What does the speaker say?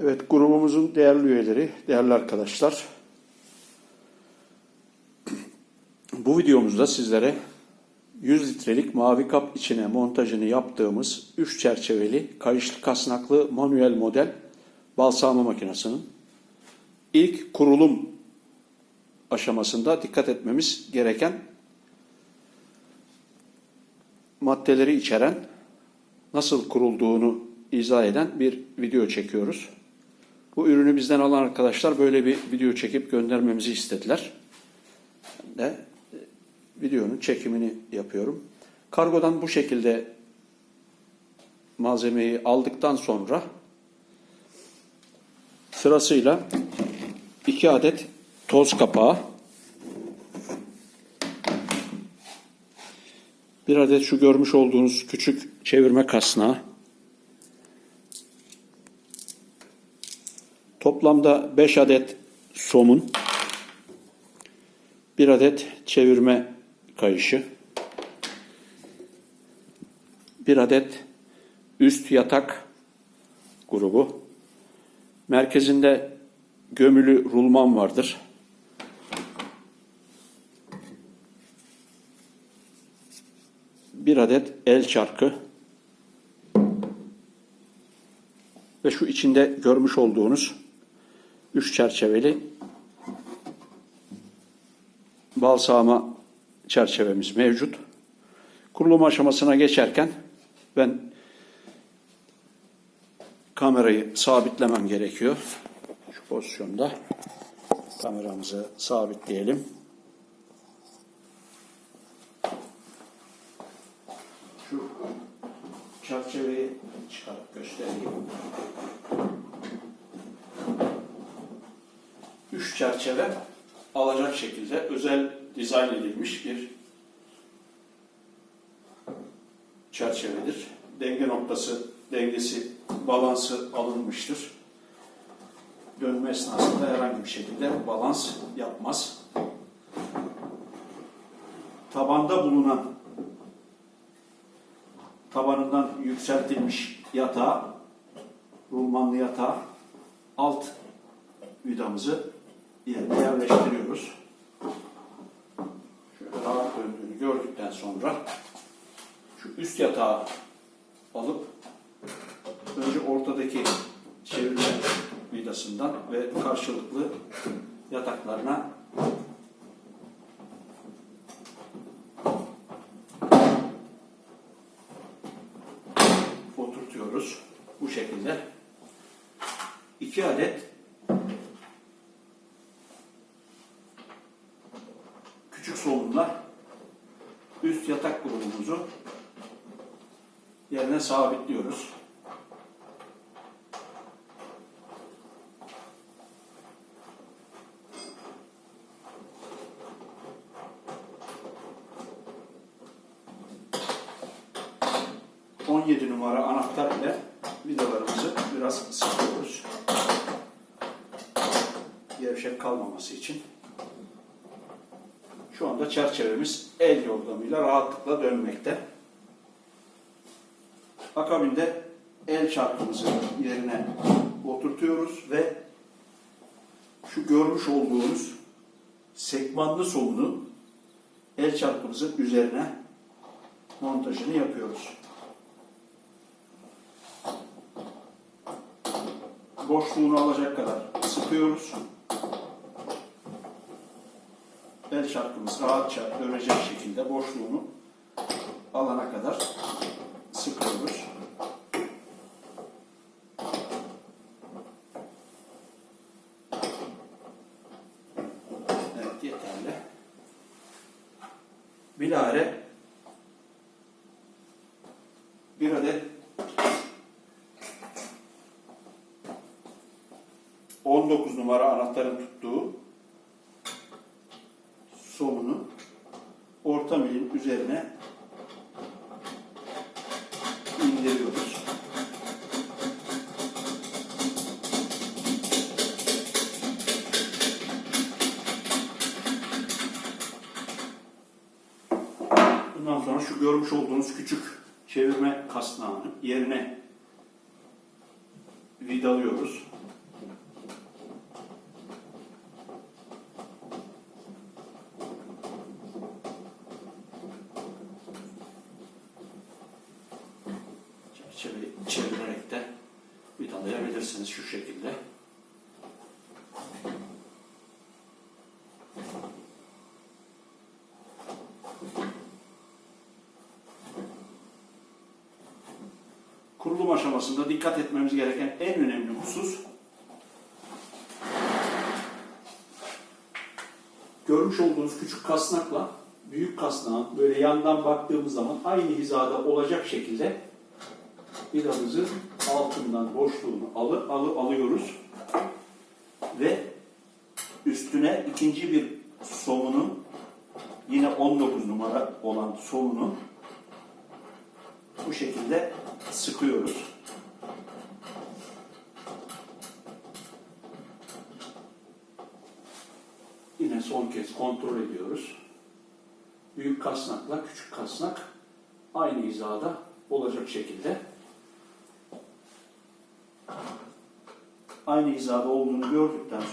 Evet, grubumuzun değerli üyeleri, değerli arkadaşlar. Bu videomuzda sizlere 100 litrelik mavi kap içine montajını yaptığımız 3 çerçeveli kayışlı kasnaklı manuel model balsama makinesinin ilk kurulum aşamasında dikkat etmemiz gereken maddeleri içeren nasıl kurulduğunu izah eden bir video çekiyoruz. Bu ürünü bizden alan arkadaşlar böyle bir video çekip göndermemizi istediler. Ben de e, videonun çekimini yapıyorum. Kargodan bu şekilde malzemeyi aldıktan sonra sırasıyla iki adet toz kapağı, bir adet şu görmüş olduğunuz küçük çevirme kasnağı, Toplamda 5 adet somun, 1 adet çevirme kayışı, 1 adet üst yatak grubu, merkezinde gömülü rulman vardır. Bir adet el çarkı ve şu içinde görmüş olduğunuz üç çerçeveli bal sağma çerçevemiz mevcut. Kurulum aşamasına geçerken ben kamerayı sabitlemem gerekiyor. Şu pozisyonda kameramızı sabitleyelim. Şu çerçeveyi çıkarıp göstereyim. Çerçeve alacak şekilde özel dizayn edilmiş bir çerçevedir. Denge noktası, dengesi, balansı alınmıştır. Dönme esnasında herhangi bir şekilde balans yapmaz. Tabanda bulunan tabanından yükseltilmiş yatağı, rulmanlı yatağı alt vidamızı yerine yerleştiriyoruz. Şöyle rahat döndüğünü gördükten sonra şu üst yatağı alıp önce ortadaki çevirme vidasından ve karşılıklı yataklarına oturtuyoruz. Bu şekilde. iki adet küçük solunla üst yatak grubumuzu yerine sabitliyoruz. ...17 numara anahtar ile vidalarımızı biraz sıkıyoruz. Gevşek kalmaması için. Şu anda çerçevemiz el yordamıyla rahatlıkla dönmekte. Akabinde el çarkımızı yerine oturtuyoruz ve şu görmüş olduğunuz sekmanlı solunu el çarkımızın üzerine montajını yapıyoruz. Boşluğunu alacak kadar sıkıyoruz el çarkımız rahatça dönecek şekilde boşluğunu alana kadar sıkıyoruz. Evet yeterli. Bilare bir adet 19 numara anahtarın tuttuğu somunu orta milin üzerine indiriyoruz. Bundan sonra şu görmüş olduğunuz küçük çevirme kasnağını yerine vidalıyoruz. Bağlayabilirsiniz şu şekilde. Kurulum aşamasında dikkat etmemiz gereken en önemli husus görmüş olduğunuz küçük kasnakla büyük kasnağın böyle yandan baktığımız zaman aynı hizada olacak şekilde vidamızın altından boşluğunu alı, alı, alıyoruz ve üstüne ikinci bir somunu yine 19 numara olan somunu bu şekilde sıkıyoruz. Yine son kez kontrol ediyoruz. Büyük kasnakla küçük kasnak aynı hizada olacak şekilde aynı hizada olduğunu gördükten sonra